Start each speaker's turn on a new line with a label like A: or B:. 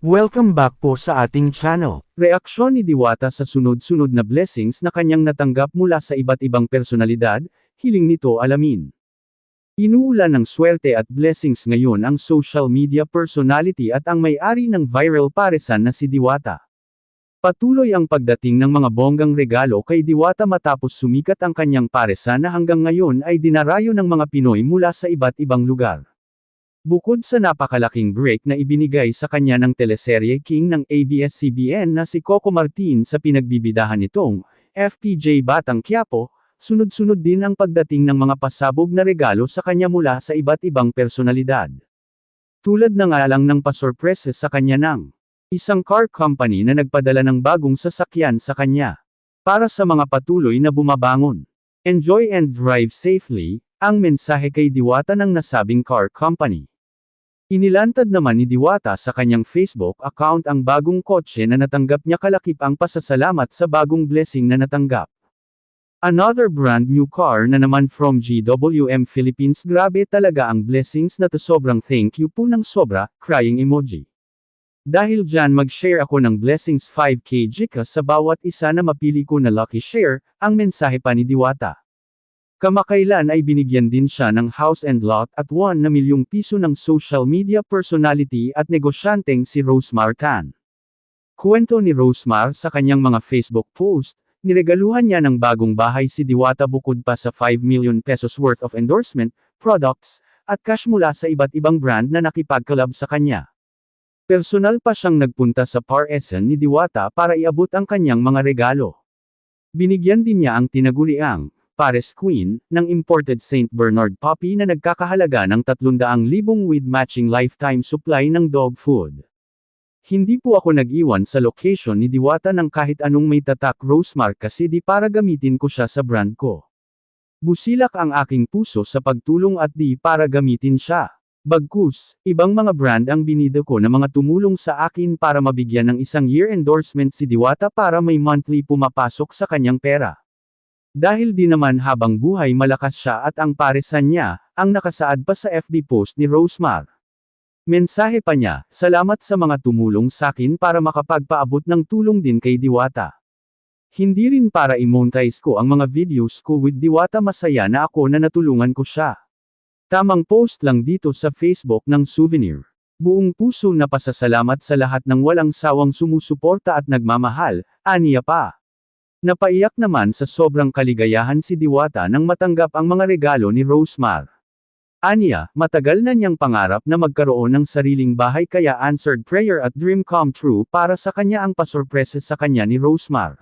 A: Welcome back po sa ating channel.
B: Reaksyon ni Diwata sa sunod-sunod na blessings na kanyang natanggap mula sa iba't ibang personalidad, hiling nito alamin. Inuulan ng swerte at blessings ngayon ang social media personality at ang may-ari ng viral paresan na si Diwata. Patuloy ang pagdating ng mga bonggang regalo kay Diwata matapos sumikat ang kanyang paresan na hanggang ngayon ay dinarayo ng mga Pinoy mula sa iba't ibang lugar. Bukod sa napakalaking break na ibinigay sa kanya ng teleserye King ng ABS-CBN na si Coco Martin sa pinagbibidahan nitong FPJ Batang Quiapo, sunod-sunod din ang pagdating ng mga pasabog na regalo sa kanya mula sa iba't ibang personalidad. Tulad na nga lang ng pasorpresa sa kanya ng isang car company na nagpadala ng bagong sasakyan sa kanya. Para sa mga patuloy na bumabangon. Enjoy and drive safely, ang mensahe kay Diwata ng nasabing car company. Inilantad naman ni Diwata sa kanyang Facebook account ang bagong kotse na natanggap niya kalakip ang pasasalamat sa bagong blessing na natanggap. Another brand new car na naman from GWM Philippines grabe talaga ang blessings na to sobrang thank you po ng sobra, crying emoji. Dahil dyan mag-share ako ng blessings 5k Gca sa bawat isa na mapili ko na lucky share, ang mensahe pa ni Diwata. Kamakailan ay binigyan din siya ng house and lot at 1 na milyong piso ng social media personality at negosyanteng si Rosemar Tan. Kwento ni Rosemar sa kanyang mga Facebook post, niregaluhan niya ng bagong bahay si Diwata bukod pa sa 5 million pesos worth of endorsement, products, at cash mula sa iba't ibang brand na nakipag-collab sa kanya. Personal pa siyang nagpunta sa Par Essen ni Diwata para iabot ang kanyang mga regalo. Binigyan din niya ang tinaguriang Paris Queen, ng imported St. Bernard puppy na nagkakahalaga ng 300,000 with matching lifetime supply ng dog food. Hindi po ako nag-iwan sa location ni Diwata ng kahit anong may tatak Rosemark kasi di para gamitin ko siya sa brand ko. Busilak ang aking puso sa pagtulong at di para gamitin siya. Bagkus, ibang mga brand ang binida ko na mga tumulong sa akin para mabigyan ng isang year endorsement si Diwata para may monthly pumapasok sa kanyang pera. Dahil di naman habang buhay malakas siya at ang paresan niya, ang nakasaad pa sa FB post ni Rosemar. Mensahe pa niya, salamat sa mga tumulong sakin para makapagpaabot ng tulong din kay Diwata. Hindi rin para i-monetize ko ang mga videos ko with Diwata masaya na ako na natulungan ko siya. Tamang post lang dito sa Facebook ng souvenir. Buong puso na pasasalamat sa lahat ng walang sawang sumusuporta at nagmamahal, aniya pa. Napaiyak naman sa sobrang kaligayahan si Diwata nang matanggap ang mga regalo ni Rosemar. Anya, matagal na niyang pangarap na magkaroon ng sariling bahay kaya answered prayer at dream come true para sa kanya ang pasorpresa sa kanya ni Rosemar.